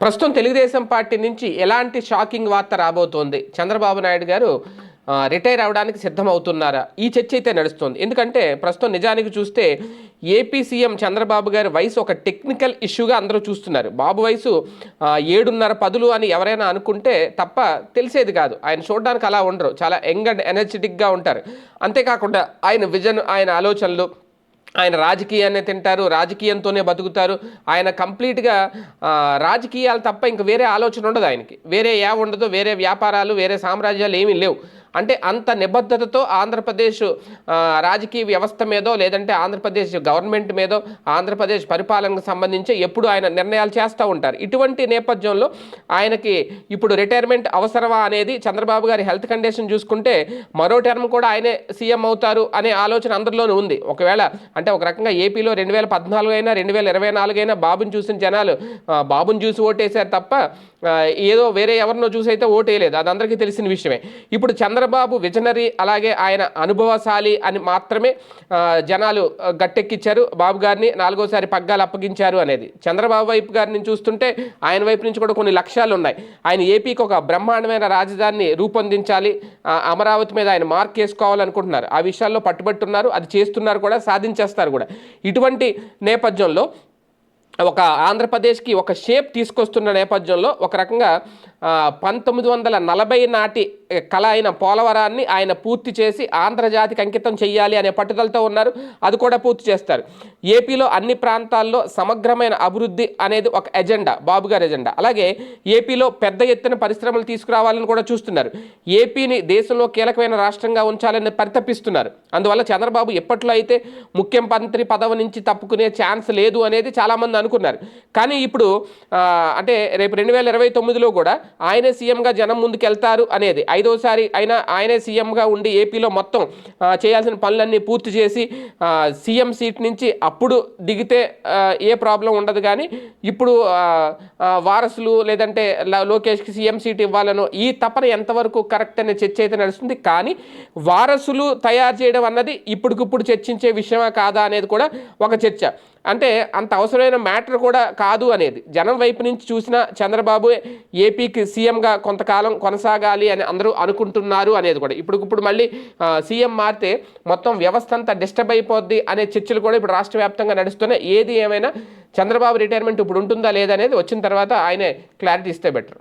ప్రస్తుతం తెలుగుదేశం పార్టీ నుంచి ఎలాంటి షాకింగ్ వార్త రాబోతోంది? చంద్రబాబు నాయుడు గారు రిటైర్ అవడానికి సిద్ధమవుతున్నారా? ఈ చర్చ అయితే నడుస్తుంది. ఎందుకంటే ప్రస్తుతం నిజానికి చూస్తే ఏపీ సీఎం చంద్రబాబు గారి వయసు ఒక టెక్నికల్ ఇష్యూగా అందరూ చూస్తున్నారు. బాబు వయసు ఏడున్నర పదులు అని ఎవరైనా అనుకుంటే తప్ప తెలిసేది కాదు. ఆయన చూడడానికి అలా ఉండరు. చాలా యంగ్ అండ్ ఎనర్జెటిక్గా ఉంటారు. అంతేకాకుండా ఆయన విజన్ ఆయన ఆలోచనలు ఆయన రాజకీయాన్ని తింటారు రాజకీయంతోనే బతుకుతారు. ఆయన కంప్లీట్గా రాజకీయాలు తప్ప ఇంక వేరే ఆలోచన ఉండదు ఆయనకి. వేరే ఏ ఉండదు వేరే వ్యాపారాలు వేరే సామ్రాజ్యాలు ఏమీ లేవు. అంటే అంత నిబద్ధతతో ఆంధ్రప్రదేశ్ రాజకీయ వ్యవస్థ మీదో లేదంటే ఆంధ్రప్రదేశ్ గవర్నమెంట్ మీదో ఆంధ్రప్రదేశ్ పరిపాలనకు సంబంధించి ఎప్పుడు ఆయన నిర్ణయాలు చేస్తూ ఉంటారు. ఇటువంటి నేపథ్యంలో ఆయనకి ఇప్పుడు రిటైర్మెంట్ అవసరమా అనేది చంద్రబాబు గారి హెల్త్ కండిషన్ చూసుకుంటే మరో టర్మ్ కూడా ఆయనే సీఎం అవుతారు అనే ఆలోచన అందరిలోనూ ఉంది. ఒకవేళ అంటే ఒక రకంగా ఏపీలో రెండు వేల పద్నాలుగు అయినా రెండు వేల ఇరవై నాలుగు అయినా బాబుని చూసిన జనాలు బాబుని చూసి ఓటేశారు తప్ప ఏదో వేరే ఎవరినో చూసి అయితే ఓటేయలేదు. అది అందరికీ తెలిసిన విషయమే. ఇప్పుడు చంద్ర చంద్రబాబు విజనరీ అలాగే ఆయన అనుభవశాలి అని మాత్రమే జనాలు గట్టెక్కిచ్చారు. బాబు గారిని నాలుగోసారి పగ్గాలు అప్పగించారు అనేది. చంద్రబాబు వైపు గారిని చూస్తుంటే ఆయన వైపు నుంచి కూడా కొన్ని లక్ష్యాలు ఉన్నాయి ఆయన ఏపీకి ఒక బ్రహ్మాండమైన రాజధానిని రూపొందించాలి అమరావతి మీద ఆయన మార్క్ వేసుకోవాలనుకుంటున్నారు. ఆ విషయాల్లో పట్టుబట్టున్నారు అది చేస్తున్నారు కూడా సాధించేస్తారు కూడా. ఇటువంటి నేపథ్యంలో ఒక ఆంధ్రప్రదేశ్కి ఒక షేప్ తీసుకొస్తున్న నేపథ్యంలో ఒక రకంగా పంతొమ్మిది వందల నలభై నాటి కళ అయిన పోలవరాన్ని ఆయన పూర్తి చేసి ఆంధ్రజాతికి అంకితం చేయాలి అనే పట్టుదలతో ఉన్నారు. అది కూడా పూర్తి చేస్తారు. ఏపీలో అన్ని ప్రాంతాల్లో సమగ్రమైన అభివృద్ధి అనేది ఒక ఎజెండా బాబు గారి ఎజెండా. అలాగే ఏపీలో పెద్ద ఎత్తున పరిశ్రమలు తీసుకురావాలని కూడా చూస్తున్నారు. ఏపీని దేశంలో కీలకమైన రాష్ట్రంగా ఉంచాలని పరితపిస్తున్నారు. అందువల్ల చంద్రబాబు ఎప్పట్లో అయితే ముఖ్యమంత్రి పదవి నుంచి తప్పుకునే ఛాన్స్ లేదు అనేది చాలామంది అనుకున్నారు. కానీ ఇప్పుడు అంటే రేపు రెండు వేల ఇరవై తొమ్మిదిలో కూడా ఆయనే సీఎంగా జనం ముందుకెళ్తారు అనేది. ఐదోసారి అయినా ఆయనే సీఎంగా ఉండి ఏపీలో మొత్తం చేయాల్సిన పనులన్నీ పూర్తి చేసి సీఎం సీట్ నుంచి అప్పుడు దిగితే ఏ ప్రాబ్లం ఉండదు కానీ ఇప్పుడు వారసులు లేదంటే లోకేష్కి సీఎం సీట్ ఇవ్వాలనో ఈ తపన ఎంతవరకు కరెక్ట్ అనే చర్చ అయితే నడుస్తుంది. కానీ వారసులు తయారు చేయడం అన్నది ఇప్పటికిప్పుడు చర్చించే విషయమా కాదా అనేది కూడా ఒక చర్చ. అంటే అంత అవసరమైన మ్యాటర్ కూడా కాదు అనేది. జనం వైపు నుంచి చూసిన చంద్రబాబు ఏపీకి సీఎంగా కొంతకాలం కొనసాగాలి అని అందరూ అనుకుంటున్నారు అనేది కూడా. ఇప్పుడు ఇప్పుడు మళ్ళీ సీఎం మారితే మొత్తం వ్యవస్థ అంతా డిస్టర్బ్ అయిపోద్ది అనే చర్చలు కూడా ఇప్పుడు రాష్ట్ర వ్యాప్తంగా నడుస్తున్నాయి. ఏది ఏమైనా చంద్రబాబు రిటైర్మెంట్ ఇప్పుడు ఉంటుందా లేదా అనేది వచ్చిన తర్వాత ఆయనే క్లారిటీ ఇస్తే బెటర్.